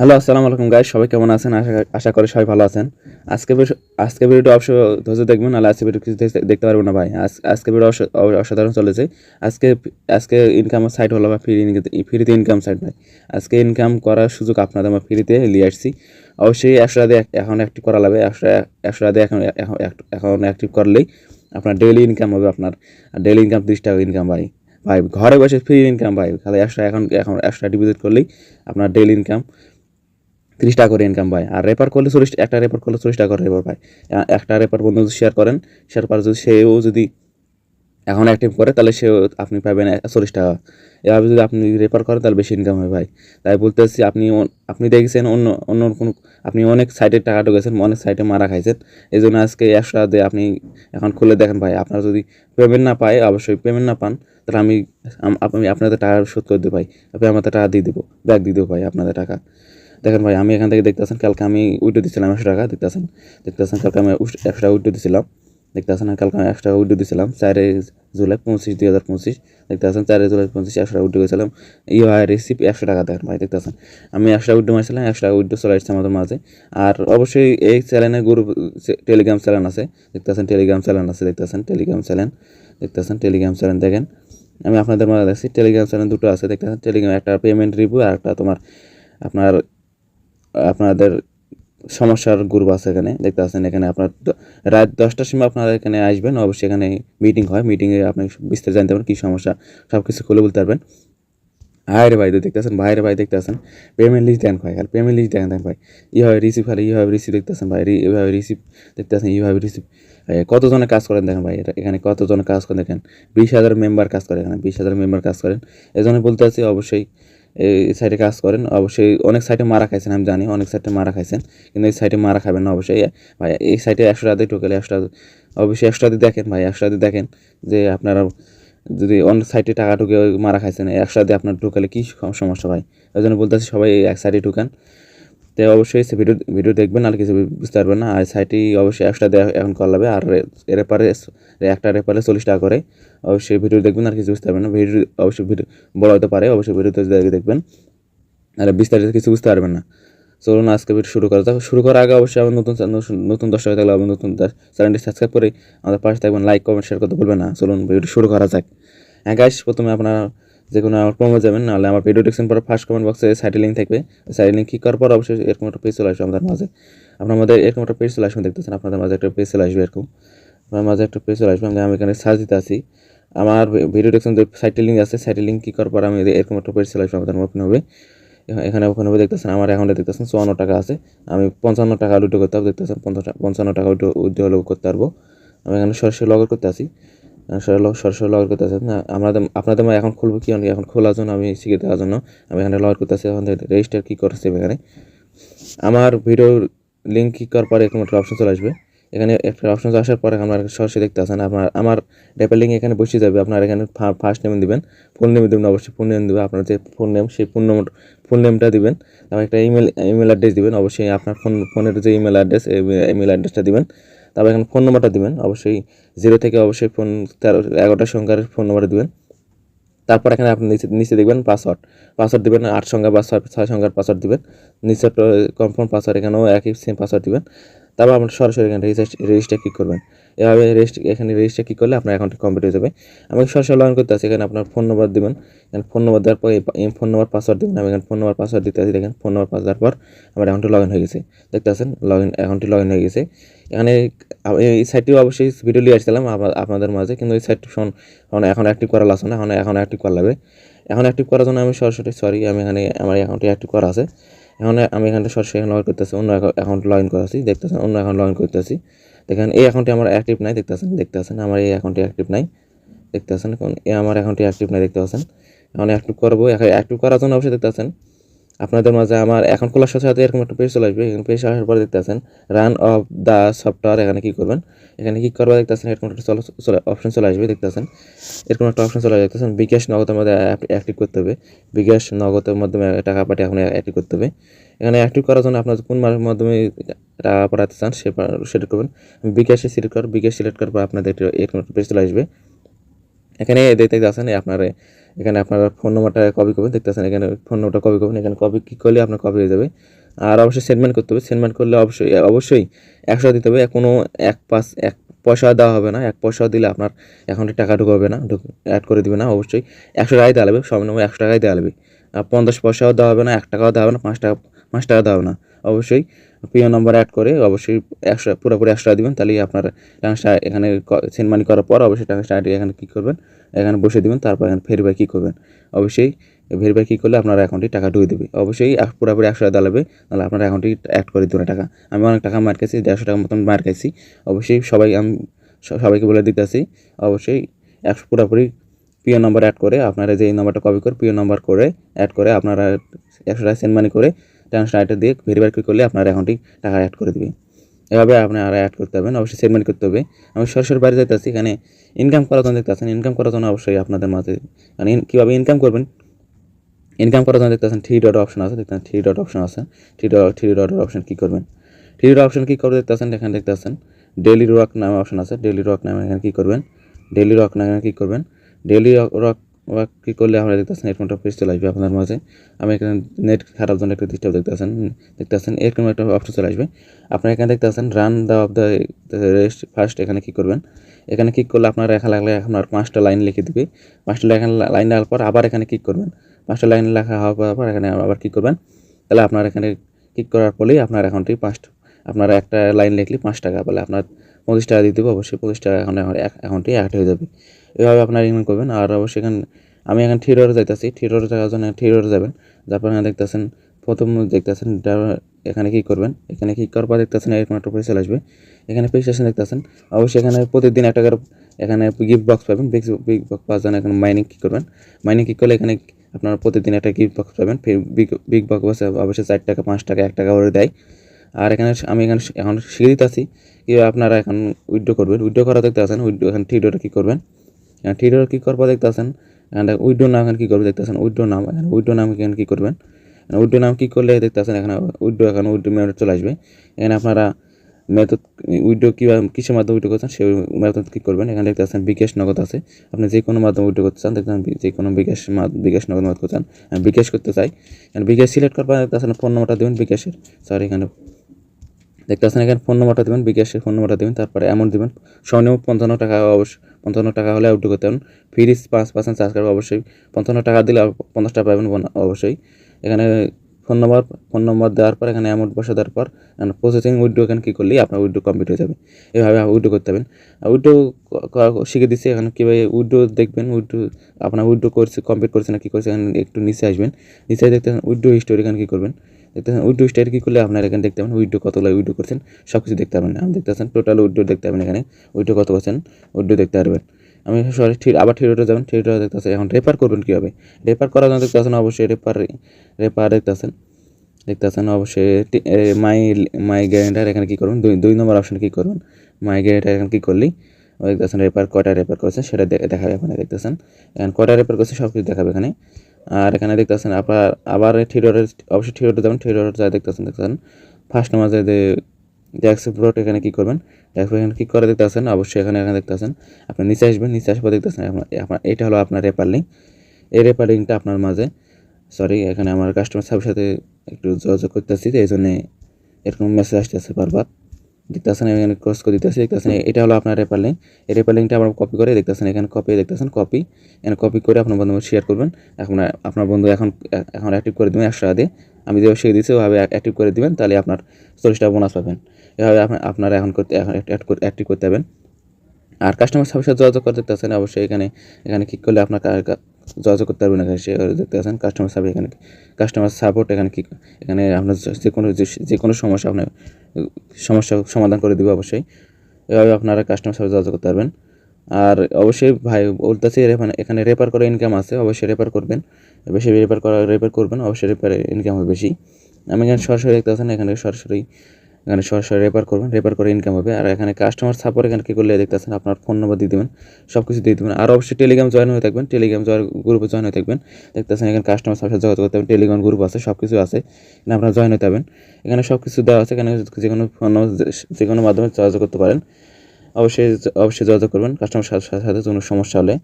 Hello, আসসালামু আলাইকুম guys সবাই কেমন আছেন? আশা আশা করি সবাই ভালো আছেন। আজকে আজকে ভিডিওটা অবশ্য ধৈর্য দেখবেন, নাহলে আজকে ভিডিও কিছু দেখতে- দেখতে পারব না ভাই। আজ- আজকে ভিডিও অস- অসাধারণ চলেছে। আজকে আজকে ইনকাম সাইট হলো বা ফ্রি ফ্রিতে ইনকাম সাইট ভাই। আজকে ইনকাম করার সুযোগ আপনাদের আমরা ফ্রিতে নিয়ে আসছি। অবশ্যই একশো রাতে এখন অ্যাক্টিভ করা লাগবে। একশো একশো রাতে এখন এখন অ্যাক্টিভ করলেই আপনার ডেইলি ইনকাম হবে আপনার। ডেইলি ইনকাম তিরিশ টাকা ইনকাম ভাই। ভাই, ঘরে বসে ফ্রি ইনকাম ভাই। খালি একশো এখন এখন একশো ডিপোজিট করলেই আপনার ডেইলি ইনকাম তিরিশ টাকা করে ইনকাম পায়। আর রেপার করলে চল্লিশ, একটা রেপার করলে চল্লিশ টাকা করে রেপার পায়। একটা রেপার বন্ধু যদি শেয়ার করেন শেয়ার করার যদি সেও যদি এখন অ্যাক্টিভ করে, তাহলে সেও আপনি পাবেন চল্লিশ টাকা। এভাবে যদি আপনি রেপার করেন, তাহলে বেশি ইনকাম হয় ভাই। তাই বলতেছি, আপনি আপনি দেখেছেন অন্য অন্য কোনো আপনি অনেক সাইটে টাকা ঢুকেছেন, অনেক সাইটে মারা খাইছেন। এই জন্য আজকে একশো টাকা দিয়ে আপনি এখন খুলে দেখেন ভাই। আপনারা যদি পেমেন্ট না পায়, অবশ্যই পেমেন্ট না পান, তাহলে আমি, আম- আমি আপনাদের টাকা শোধ করে দেবো ভাই। আপনি আমাদের টাকা দিয়ে দেবো ব্যাগ দিয়ে দেবো ভাই আপনাদের টাকা। দেখেন ভাই, আমি এখান থেকে দেখতেছেন, কালকে আমি উইডো দিছিলাম একশো টাকা, দেখতেছেন? দেখতেছেন, কালকে আমি একশো টাকা উইডো দিছিলাম। দেখতেছেন, কালকে আমি একশো টাকা উইডো দিছিলাম, চারে জুলাই পঁচিশ, দুই হাজার পঁচিশ। দেখতেছেন, চারে জুলাই পঁচিশ, একশো টাকা উইডো করেছিলাম। ইউআই রিসিপ একশো টাকা, দেখেন ভাই, দেখতেছেন? আমি একশো টাকা উইডো মারছিলাম, একশো টাকা উইডো চলে আসছে আমাদের মাঝে। আর অবশ্যই এই চ্যানেলে গ্রুপ টেলিগ্রাম চ্যানেল আছে। দেখতেছেন টেলিগ্রাম চ্যানেল আছে, দেখতেছেন টেলিগ্রাম চ্যানেল, দেখতেছেন টেলিগ্রাম চ্যানেল, দেখেন। আমি আপনাদের মাঝে দেখছি টেলিগ্রাম চ্যানেল দুটো আছে, দেখতেছেন টেলিগ্রাম একটা পেমেন্ট রিভিউ আর একটা তোমার, আপনার আপনাদের সমস্যার গ্রুপ আছে এখানে, দেখতে পাচ্ছেন এখানে আপনার রাত দশটার সময় আপনারা এখানে আসবেন, অবশ্যই এখানে মিটিং হয় মিটিংয়ে আপনি বিস্তারিত জানতে পারেন কী সমস্যা সব কিছু খুলে বলতে পারবেন। হায় ভাই তো দেখতেছেন ভাইয়ের ভাই, দেখতে দেখতেছেন পেমেন্ট লিস্ট দেন ভাই খালি পেমেন্ট লিস্ট দেখেন দেন ভাই, ইভাবে রিসিভ খালি ইভাবে রিসিভ দেখতে দেখতেছেন ভাই এইভাবে রিসিভ দেখতেছেন এইভাবে রিসিভ কতজনে কাজ করেন দেখেন ভাই, এটা এখানে কতজনে কাজ করেন দেখেন, বিশ হাজার মেম্বার কাজ করে এখানে, বিশ হাজার মেম্বার কাজ করেন। এজন্য জন্য বলতে আছি অবশ্যই এই সাইটে কাজ করেন, অবশ্যই অনেক সাইটে মারা খাইছেন, আমি জানি অনেক সাইটে মারা খাইছেন, কিন্তু এই সাইটে মারা খাবেন না অবশ্যই। ভাই, এই সাইটে একশো রাতে ঢুকেলে একশো অবশ্যই একশো রাতে দেখেন ভাই, একশো রাতে দেখেন যে আপনারা যদি অন্য সাইটে টাকা ঢুকে মারা খাইছেন রাতে আপনার ঢুকালে কী সমস্যা ভাই? ওই জন্য বলতেছি সবাই এক সাইডে ঢুকান। তো অবশ্যই ভিডিও ভিডিও দেখবেন, আর কিছু বুঝতে পারবেন না। আর সাইটই অবশ্যই একশো টাকা এখন করা লাগবে আর রেপারে একটা রেপারে চল্লিশ টাকা করে। অবশ্যই ভিডিও দেখবেন, আর কিছু বুঝতে পারবেন না। ভিডিও অবশ্যই ভিডিও, বড় হতে পারে, অবশ্যই ভিডিওতে দেখে দেখবেন। আর বিস্তারিত কিছু বুঝতে পারবেন না। চলুন আজকে ভিডিও শুরু করা শুরু করার আগে অবশ্যই আমার নতুন, নতুন- দর্শক থাকলে আমার নতুন চ্যানেলটি সাবস্ক্রাইব করে আমাদের পাশে থাকবেন। লাইক কমেন্ট শেয়ার করতে বলবেন না। চলুন ভিডিও শুরু করা যাক। হ্যাঁ গাইস প্রথমে আপনারা যে কোনো আমার প্রোমো যাবেন, নাহলে আমার ভিডিও ডিসক্রিপশন পরে ফার্স্ট কমেন্ট বক্সে সাইটে লিঙ্ক থাকবে। সাইটে লিঙ্ক ক্লিক করার পর অবশ্যই এরকম একটা পেজ চলে আসবে আমাদের মাঝে। আপনার মধ্যে এরকম একটা পেজ চলে আসবে, দেখতেছেন আপনাদের মাঝে একটা পেজ চলে আসবে এরকম। আপনার মাঝে একটা পেজ চলে আসবে, আমি এখানে সার্চ দিতে আসি আমার ভিডিও ডিসক্রিপশন যে সাইটে লিঙ্ক আছে সাইটে লিঙ্ক ক্লিক করার পর আমি এরকম একটা পেজ চলে আসবে আমাদের ওপেন হবে। এখানে ওখানে দেখতেছেন আমার অ্যাকাউন্টে দেখতেছেন চুয়ান্ন টাকা আছে। আমি পঞ্চান্ন টাকা উইড্রো করতে হবে দেখতেছেন পঞ্চান্ন টাকা উইড্রো উইড্রো করতে পারব। আমি এখানে সরাসরি লগ করতে আসি সরাসরি লগ- সরাসরি লগ করতে আসি না আপনাদের আপনাদের মানে এখন খুলবো কি এখন খোলার জন্য আমি শিখে দেওয়ার জন্য। আমি এখানে লগ করতে আসি এখন রেজিস্টার কী করছে এখানে। আমার ভিডিওর লিঙ্ক ক্লিক করার পরে এরকম একটা অপশন চলে আসবে। এখানে একটা অপশন আসার পরে আপনার সরাসরি দেখতে আসেন আপনার আমার ডেপের লিঙ্ক এখানে বসে যাবে। আপনার এখানে ফার্স্ট নেম দিবেন ফুল নেম দেবেন, অবশ্যই ফুল নেম দেবে আপনার যে ফুল নেম সেই ফুল নেম ফুল নেমটা দিবেন। তারপর একটা ইমেল ইমেল অ্যাড্রেস দিবেন। অবশ্যই আপনার ফোন ফোনের যে ইমেল অ্যাড্রেস ইমেল অ্যাড্রেসটা দিবেন। তারপর এখানে ফোন নম্বরটা দেবেন। অবশ্যই জিরো থেকে অবশ্যই ফোন তেরো এগারোটা সংখ্যার ফোন নম্বর দেবেন। তারপর এখানে আপনি নিচে নিচে দেখবেন পাসওয়ার্ড পাসওয়ার্ড দেবেন, আট সংখ্যা বা ছয় ছয় সংখ্যার পাসওয়ার্ড দেবেন। নিচে কনফার্ম পাসওয়ার্ড এখানেও একই সেম পাসওয়ার্ড দিবেন। তারপর আপনার সরাসরি এখানে রেজিস্টার ক্লিক করবেন। এভাবে রেজিস্টার এখানে রেজিস্টার ক্লিক করলে আপনার অ্যাকাউন্টটি কমপ্লিট হয়ে যাবে। আমি সরাসরি লগ ইন করতে আছি, এখানে আপনার ফোন নম্বর দেবেন। এখানে ফোন নম্বর দেওয়ার পর এই ফোন নম্বর পাসওয়ার্ড দেবেন। আমি এখানে ফোন নম্বর পাসওয়ার্ড দিতে আছি, দেখেন ফোন নম্বর পাস দেওয়ার পর আমার অ্যাকাউন্টটি লগ ইন হয়ে গেছে। দেখতে আছেন লগ ইন অ্যাকাউন্টটি লগ ইন হয়ে গেছে। এখানে এই সাইটটিও অবশ্যই ভিডিও নিয়ে আসছিলাম আপনাদের মাঝে, কিন্তু এই সাইটটি এখন এখন অ্যাক্টিভ করা লাগছে না, এখন এখন অ্যাক্টিভ করা লাগবে। এখন অ্যাক্টিভ করার জন্য আমি সরাসরি সরি আমি এখানে, আমার অ্যাকাউন্টটি অ্যাক্টিভ করা আছে। এখন আমি এখানে সরাসরি লগ করতেছি, অন্য অ্যাকাউন্ট লগ ইন করেছি দেখতেছেন, অন্য অ্যাকাউন্ট লগ ইন করতেছি। দেখেন, এই অ্যাকাউন্টটি আমার অ্যাক্টিভ নাই, দেখতেছেন দেখতেছেন, আমার এই অ্যাকাউন্টটি অ্যাক্টিভ নাই, দেখতেছেন, এখন এই আমার অ্যাকাউন্টটি অ্যাক্টিভ নাই দেখতে পাচ্ছেন এখন অ্যাক্টিভ করব অ্যাক্টিভ করার জন্য অবশ্যই দেখতেছেন আপনাদের মাঝে আমার অ্যাকাউন্ট খোলার সাথে সাথে এরকম একটা পেজ চলে আসবে। এখানে পেজ আসার পরে দেখতেছেন রান অফ দ্য সফটওয়্যার এখানে কী করবেন। এখানে কী করব দেখতেছেন এরকম একটা চলে অপশন চলে আসবে দেখতেছেন এরকম একটা অপশন চলে আসবে দেখতেছেন বিকাশ নগদের মধ্যে অ্যাক্টিভ করতে হবে। বিকাশ নগদের মাধ্যমে টাকা পাঠিয়ে এখন অ্যাক্টিভ করতে হবে। এখানে অ্যাক্টিভ করার জন্য আপনার কোন মাধ্যমে টাকা পাঠাতে চান, সে সেটা করবেন। বিকাশে সিলেক্ট কর বিকাশ সিলেক্ট করার পর আপনাদের এরকম একটা পেজ চলে আসবে। এখানে দেখতে আছেন আপনার এখানে আপনারা ফোন নম্বরটা কপি করবেন, দেখতেছেন এখানে ফোন নম্বরটা কপি করবেন, এখানে কপি ক্লিক করলে আপনার কপি হয়ে যাবে। আর অবশ্যই সেন্ডমেন্ট করতে হবে সেন্ডমেন্ট করলে অবশ্যই অবশ্যই একশো দিতে হবে, কোনো এক পাস এক পয়সা দেওয়া হবে না, এক পয়সা দিলে আপনার অ্যাকাউন্টে টাকা ঢুকবে না অ্যাড করে দিবে না, অবশ্যই একশো টাকাই দেওয়া লাগবে, সব নম্বর একশো টাকাই দেওয়া লাগবে। পঞ্চাশ পয়সাও দেওয়া হবে না, এক টাকাও দেওয়া হবে না, পাঁচ টাকা পাঁচ টাকা দেওয়া হবে না, অবশ্যই প্রিয় নম্বর অ্যাড করে অবশ্যই একশো, পুরোপুরি একশো টাকা দিবেন, তাহলেই আপনার টাকা এখানে সেন্ড মানি করার পর অবশ্যই টাকা এখানে কী করবেন এখানে বসে দিবেন, তারপর এখানে ভেরিফাই কী করবেন। অবশ্যই ভেরিফাই কী করলে আপনার অ্যাকাউন্টে টাকা ঢুকে দেবে। অবশ্যই পুরোপুরি একশো টাকা দাঁড়াবে তাহলে আপনার অ্যাকাউন্টে অ্যাড করে দেবে টাকা। আমি অনেক টাকা মার খাইছি, দেড়শো টাকার মতন মার খাইছি। অবশ্যই সবাই আমি সবাইকে বলে দিতেছি, অবশ্যই একশো পুরোপুরি পিও নাম্বার অ্যাড করে আপনারা যে এই নাম্বারটা কপি করে পিও নাম্বার করে অ্যাড করে আপনারা একশো টাকা সেন্ড মানি করে ট্রান্সফার আইটা দিয়ে ভেরিফাই ক্লিক করলে আপনার অ্যাকাউন্টে টাকা অ্যাড করে দেবে। এভাবে আপনি আর অ্যাড করতে হবেন অবশ্যই মানি করতে হবে। আমি সরাসরি বাড়ি যাইতেছি, এখানে ইনকাম করার জন্য দেখতে ইনকাম করার জন্য অবশ্যই আপনাদের মাঝে। মানে কীভাবে ইনকাম করবেন? ইনকাম করার জন্য দেখতেছেন থ্রি ডট অপশন আছে, দেখতেছেন থ্রি ডট অপশন আছে। Three dot three dot option কী করবেন? থ্রি ডট অপশন কী করবে দেখতেছেন? এখানে দেখতেছেন ডেলি রক নামে অপশন আছে ডেলি রক নামে এখানে কী করবেন? ডেলি রক নামে কী করবেন? ডেলি রক রক কী করলে আপনারা দেখতেছেন এরকম একটা পেজ চলে আসবে আপনার মাঝে। আমি এখানে নেট খারাপ জন্য একটা ডিস্টার্ব দেখতেছেন দেখতেছেন। এরকম একটা অপশন চলে আসবে। আপনারা এখানে দেখতে দেখতেছেন run the of the rest first এখানে কী করবেন। এখানে ক্লিক করলে আপনার লেখা লাগলে আপনার পাঁচটা লাইন লিখে দিবে। পাঁচটা লাইন লাইন দেওয়ার পর আবার এখানে ক্লিক করবেন। পাঁচটা লাইন লেখা হওয়ার পর এখানে আবার ক্লিক করবেন। তাহলে আপনার এখানে ক্লিক করার ফলেই আপনার অ্যাকাউন্টে পাঁচটা আপনার একটা লাইন লিখলে পাঁচ টাকা বলে আপনার পঁচিশ টাকা দিয়ে হবে অবশ্যই পঁচিশ টাকা এখন অ্যাকাউন্টে অ্যাড হয়ে যাবে। এভাবে আপনার ইনকাম করবেন। আর অবশ্যই এখানে আমি এখন থিয়েটারে যাইতেছি। থিয়েটারে যাওয়ার জন্য থিয়েটারে যাবেন। তারপর এখানে দেখতেছেন প্রথম দেখতেছেন এখানে কী করবেন। এখানে কী করবা দেখতেছেন এরকম একটা পেজ আসবে। এখানে পেজ স্টেশন দেখতেছেন। অবশ্যই এখানে প্রতিদিন একটা করে এখানে গিফট বক্স পাবেন। বিগ বক্স পাওয়ার জন্য এখানে মাইনিং কী করবেন। মাইনিং কী করলে এখানে আপনারা প্রতিদিন একটা গিফট বক্স পাবেন। বিগ বিগ বক্স অবশ্যই চার টাকা, পাঁচ টাকা, এক টাকা করে দেয়। আর এখানে আমি এখানে এখন শিখে দিতে আছি কীভাবে আপনারা এখন উইড্রো করবেন। উইড্রো করা দেখতে আছেন উইড্রো এখানে থ্রিডোরে কী করবেন। থ্রিডোরে কী করব দেখতে আছেন এখানে উইড্রো নাম এখানে কী করবে দেখতেছেন? উইডো নাম উইড্রো নাম এখানে কী করবেন? উইডো নাম কী করলে দেখতেছেন? এখানে উইডো এখানে উইডো মেথড চলে আসবে। এখানে আপনারা মেথড উইড্রো কীভাবে, কিসের মাধ্যমে উইডো করছেন? সেই মেথড কী করবেন? এখানে দেখতে বিকাশ নগদ আছে। আপনি যে কোনো মাধ্যমে উইডো করতে চান দেখতে যে কোনো বিকাশ বিকাশ নগদ মাধ্যমে করতে চান। বিকাশ করতে চাই। বিকাশ সিলেক্ট করবেন দেখতে ফোন নম্বরটা দেবেন বিকাশের। সরি এখানে দেখতে এখানে ফোন নম্বরটা দেবেন, বিকাশের ফোন নম্বরটা দেবেন। তারপরে অ্যামাউন্ট দেবেন। সর্বনিম্ন পঞ্চান্ন টাকা অবশ্যই পঞ্চান্ন টাকা হলে আউট করতে পারেন। ফিরিস পাঁচ পার্সেন্ট চার্জ করবে অবশ্যই। পঞ্চান্ন টাকা দিলে পঞ্চাশ টাকা পাবেন অবশ্যই। এখানে ফোন নম্বর ফোন নম্বর দেওয়ার পর, এখানে অ্যামাউন্ট বসে দেওয়ার পর প্রসেসিং উইড্রো এখানে কী করলেই আপনার উইড্রো কমপ্লিট হয়ে যাবে। এভাবে উইড্রো করতে পারবেন উইড্রো শিখে দিচ্ছি এখানে কীভাবে উইড্রো দেখবেন উইড্রো আপনার উইড্রো করছে কমপ্লিট করছে না, কী করছে, এখানে একটু নিচে আসবেন। নিচে দেখতে উইড্রো হিস্টোরি এখানে কী করবেন। দেখতেছেন? উইডো স্টাইল কী করলে আপনার এখানে দেখতে পাবেন? উইড্রো কতগুলো উইডো করছেন? সব কিছু দেখতে পাবেন আমি দেখতে পাচ্ছেন টোটাল উইডো দেখতে পাবেন এখানে। উইডো কত করছেন উইডো দেখতে পারবেন। আমি সরি ঠিক আবার থিয়েটারে যাবেন। থিয়েটারে দেখতে পাচ্ছেন, এখন রেপার করবেন কীভাবে? রেপার করার জন্য দেখতে পাচ্ছেন, অবশ্যই রেপার রেপার দেখতে পাচ্ছেন। দেখতে পাচ্ছেন, অবশ্যই মাই মাই গ্যারেন্টার এখানে কী করবেন? দুই দুই নম্বর অপশানে কী করবেন? মাই গ্যারেন্টার এখানে কী করলেই দেখতেছেন রেপার কটা রেপার করেছে সেটা দেখাবে এখানে দেখতেছেন এখন কটা রেপার করছে সব কিছু দেখাবে এখানে। আর এখানে দেখতেছেন আপনার আবার থিয়েটারের অবশ্যই থিয়েটারে যাবেন, থিয়েটারে যা দেখতেছেন দেখতেছেন। ফার্স্ট নাম্বার যে ড্যাক্সিপ ব্রোড এখানে কী করবেন? ড্যাক্সিপ এখানে কী করে দেখতেছেন, অবশ্যই এখানে এখানে দেখতে আছেন আপনি নিচে আসবেন, নিচে আসব দেখতে আছেন আপনার এটা হলো আপনার রেপার লিঙ্ক এই রেপার লিঙ্কটা আপনার মাঝে। সরি এখানে আমার কাস্টমার সার্ভিস সাথে একটু যোগাযোগ করতেছি এই জন্যে এরকম মেসেজ আসতেছে বারবার। দেখতেছেন, এখানে ক্রস করে দিতেছি, দেখতেছেন এটা হলো আপনার রেপার লিঙ্ক এই রেপার লিঙ্কটা আমরা কপি করে দেখতেছেন, এখানে কপি দেখতেছেন কপি এখানে কপি করে আপনার বন্ধু শেয়ার করবেন। এখন আপনার বন্ধু এখন এখন অ্যাক্টিভ করে দেবেন একশো দিয়ে। আমি যেভাবে শিখে দিচ্ছি ওভাবে অ্যাক্টিভ করে দিবেন, তাহলে আপনার চল্লিশ টাকা বোনাস পাবেন। এভাবে আপনার আপনারা এখন করতে, এখন অ্যাক্টিভ করতে পারবেন। আর কাস্টমার সার্ভিস যোগাযোগ করতে দেখতেছেন, অবশ্যই এখানে এখানে ক্লিক করলে আপনার যোগাযোগ করতে পারবেন এখানে, সে দেখতে পাচ্ছেন কাস্টমার সার্ভিস এখানে কাস্টমার সাপোর্ট এখানে কি, এখানে আপনার যে কোনো, যে- কোনো সমস্যা আপনার, সমস্যা সমাধান করে দেবে অবশ্যই। এভাবে আপনারা কাস্টমার সার্ভিস যোগাযোগ করতে পারবেন। আর অবশ্যই ভাই বলতেছি এখানে এখানে রেপার করে ইনকাম আছে, অবশ্যই রেপার করবেন। বেশি রেপার করা রেপার করবেন, অবশ্যই রেপারে ইনকাম হবে বেশি। আমি এখানে সরাসরি দেখতে পাচ্ছেন, এখানে সরাসরি এখানে সরাসরি রেপার করবেন রেপার করে ইনকাম হবে। আর এখানে কাস্টমার সাপোর্ট এখানে কী করলে দেখতেছেন, আপনার ফোন নম্বর দিয়ে দেবেন সব কিছু দিয়ে দেবেন। আর অবশ্যই টেলিগ্রাম জয়েন হয়ে থাকবেন টেলিগ্রাম জয়েন গ্রুপে জয়েন হয়ে থাকবেন। দেখতেছেন এখানে কাস্টমার সাথে যোগাযোগ করতে হবে টেলিগ্রাম গ্রুপ আছে সব কিছু আছে। এখানে আপনারা জয়েন হতে হবেন এখানে সব কিছু দেওয়া আছে, এখানে যে কোনো ফোন যে কোনো মাধ্যমে যোগাযোগ করতে পারেন। অবশ্যই অবশ্যই যোগাযোগ করবেন কাস্টমার সাথে সাথে সাথে কোনো সমস্যা হলে।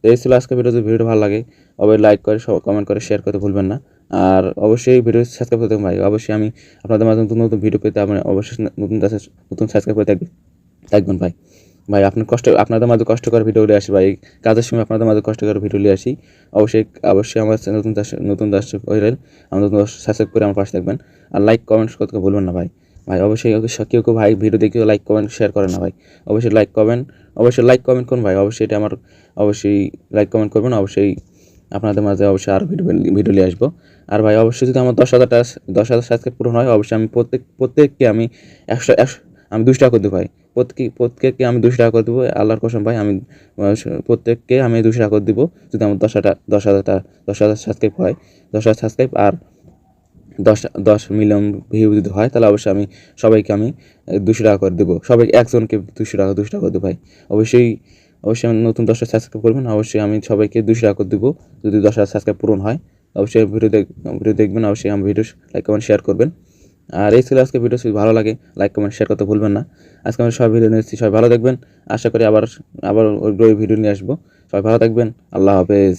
তো এই ছিল আজকে ভিডিও যদি ভিডিও ভালো লাগে, অবশ্যই লাইক করে সব কমেন্ট করে শেয়ার করতে ভুলবেন না। আর অবশ্যই ভিডিও সাবস্ক্রাইব করতে ভাই। অবশ্যই আমি আপনাদের মাঝে নতুন নতুন ভিডিও পেতে আপনি অবশ্যই নতুন নতুন সাবস্ক্রাইব করে থাকবেন থাকবেন ভাই। ভাই আপনার কষ্ট, আপনাদের মাঝে কষ্ট করে ভিডিও নিয়ে আসি ভাই। কাজের সময় আপনাদের মাঝে কষ্ট করে ভিডিও নিয়ে আসি। অবশ্যই অবশ্যই আমার নতুন নতুন দর্শক হইলেন আমার নতুন সাবস্ক্রাইব করে আমার পাশে থাকবেন। আর লাইক কমেন্ট করতে ভুলবেন না ভাই। ভাই, অবশ্যই অবশ্যই কেউ কেউ ভাই ভিডিও দেখে লাইক কমেন্ট শেয়ার করে না ভাই। অবশ্যই লাইক কমেন্ট অবশ্যই লাইক কমেন্ট করুন ভাই। অবশ্যই এটা আমার, অবশ্যই লাইক কমেন্ট করবেন। অবশ্যই আপনাদের মাঝে অবশ্যই আরও ভিডিও ভিডিও নিয়ে আসব। আর ভাই, অবশ্যই যদি আমার দশ হাজারটা দশ হাজার সাবস্ক্রাইব পূরণ হয়, অবশ্যই আমি প্রত্যেক প্রত্যেককে আমি একশো একশো আমি দুশো টাকা করে দেবো ভাই। প্রত্যেক প্রত্যেককে আমি দুশো টাকা করে দেবো। আল্লাহর কসম ভাই, আমি প্রত্যেককে আমি দুশো টাকা করে দেবো যদি আমার দশ হাজার দশ হাজারটা দশ হাজার সাবস্ক্রাইব হয়। দশ হাজার সাবস্ক্রাইব আর দশ দশ মিলিয়ন ভিউ যদি হয়, তাহলে অবশ্যই আমি সবাইকে আমি দুশো টাকা করে দেবো। সবাই একজনকে দুশো টাকা দুশো টাকা করে দেবো ভাই। অবশ্যই অবশ্যই নতুন দশটা সাবস্ক্রাইব করবেন, অবশ্যই আমি সবাইকে দুশো টাকা করে দেবো। যদি দশ হাজার সাবস্ক্রাইব পূরণ হয় অবশ্যই ভিডিও দেখ ভিডিও দেখবেন, অবশ্যই আমার ভিডিও লাইক কমেন্ট শেয়ার করবেন। আর এই ছিল আজকে ভিডিও ভালো লাগে লাইক কমেন্ট শেয়ার করতে ভুলবেন না। আজকে আমি সব ভিডিও নিয়েছি সবাই ভালো দেখবেন। আশা করি আবার আবার ওই ভিডিও নিয়ে আসব। সবাই ভালো থাকবেন। আল্লাহ হাফেজ।